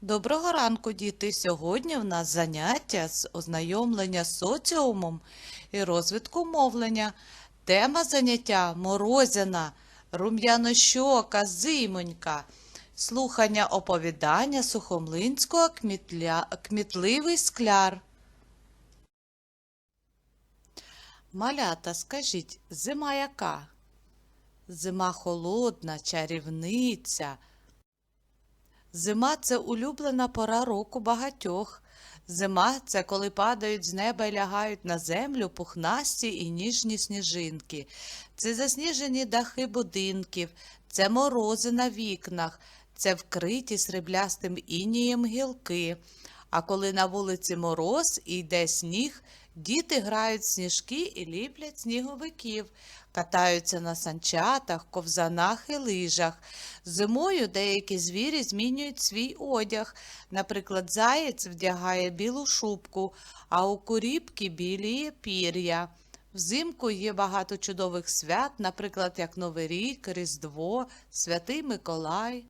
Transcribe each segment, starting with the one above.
Доброго ранку, діти! Сьогодні в нас заняття з ознайомлення соціумом і розвитку мовлення. Тема заняття морозяна, рум'янощока, зимонька, слухання оповідання Сухомлинського кмітливий скляр. Малята, скажіть, зима яка? Зима холодна, чарівниця. Зима це улюблена пора року багатьох. Зима це коли падають з неба і лягають на землю пухнасті і ніжні сніжинки. Це засніжені дахи будинків, це морози на вікнах, це вкриті сріблястим інієм гілки. А коли на вулиці мороз і йде сніг, діти грають сніжки і ліплять сніговиків, катаються на санчатах, ковзанах і лижах. Зимою деякі звірі змінюють свій одяг. Наприклад, заєць вдягає білу шубку, а у куріпки біліє пір'я. Взимку є багато чудових свят, наприклад, як Новий рік, Різдво, Святий Миколай.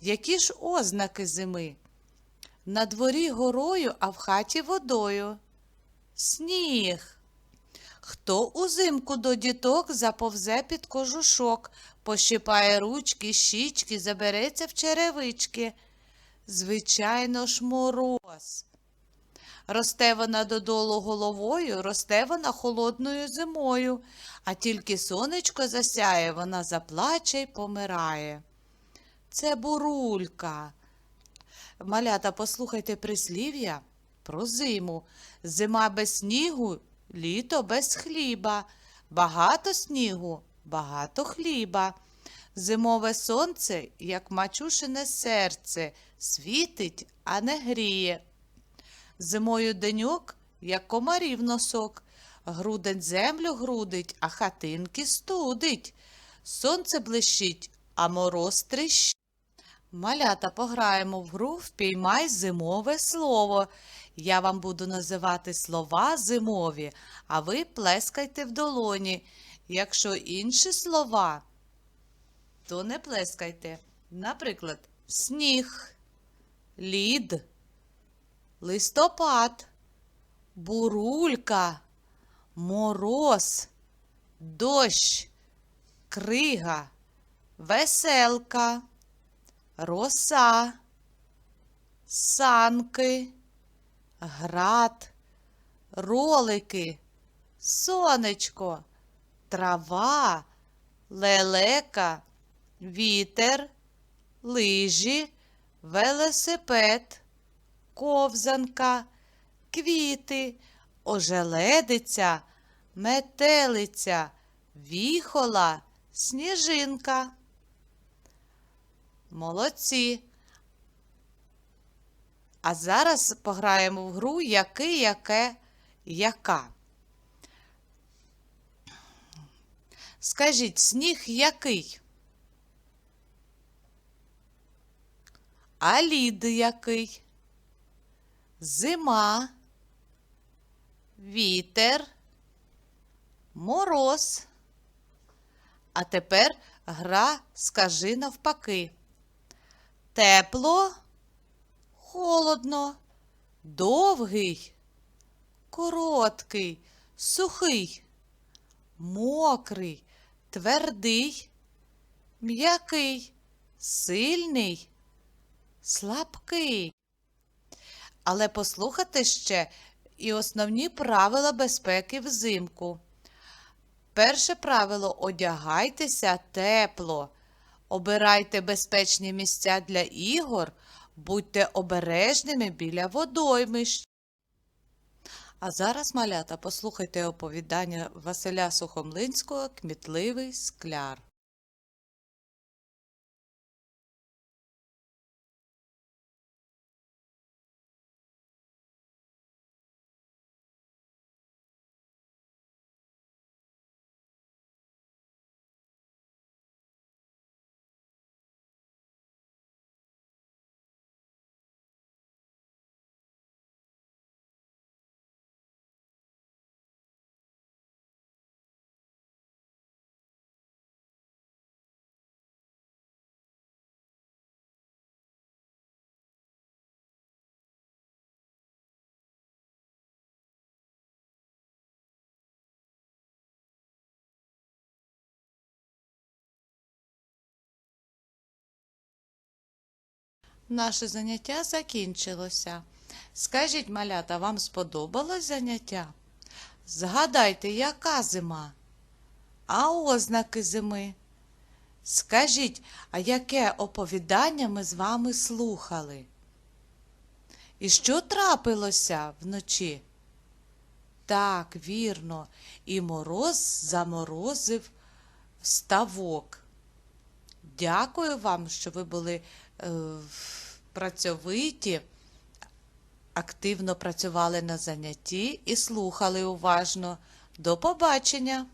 Які ж ознаки зими? На дворі горою, а в хаті водою. Сніг. Хто узимку до діток заповзе під кожушок, пощипає ручки, щічки, забереться в черевички? Звичайно ж, мороз. Росте вона додолу головою, росте вона холодною зимою, а тільки сонечко засяє, вона заплаче й помирає. Це бурулька. Малята, послухайте прислів'я про зиму. Зима без снігу, літо без хліба. Багато снігу, багато хліба. Зимове сонце, як мачушине серце, світить, а не гріє. Зимою деньок, як комарів носок, грудень землю грудить, а хатинки студить. Сонце блищить, а мороз тріщить. Малята, пограємо в гру Впіймай зимове слово. Я вам буду називати слова зимові, а ви плескайте в долоні. Якщо інші слова, то не плескайте. Наприклад, сніг, лід, листопад, бурулька, мороз, дощ, крига, веселка роса, санки, град, ролики, сонечко, трава, лелека, вітер, лижі, велосипед, ковзанка, квіти, ожеледиця, метелиця, віхола, сніжинка. Молодці. А зараз пограємо в гру який, яке, яка. Скажіть, сніг який? А лід який? Зима, вітер, мороз. А тепер гра скажи навпаки. Тепло, холодно, довгий, короткий, сухий, мокрий, твердий, м'який, сильний, слабкий. Але послухайте ще і основні правила безпеки взимку. Перше правило одягайтеся тепло. Обирайте безпечні місця для ігор, будьте обережними біля водоймищ. А зараз, малята, послухайте оповідання Василя Сухомлинського Кмітливий скляр. Наше заняття закінчилося. Скажіть, малята, вам сподобалось заняття? Згадайте, яка зима? А ознаки зими? Скажіть, а яке оповідання ми з вами слухали? І що трапилося вночі? Так, вірно, і мороз заморозив ставок. Дякую вам, що ви були працьовиті, активно працювали на занятті і слухали уважно. До побачення!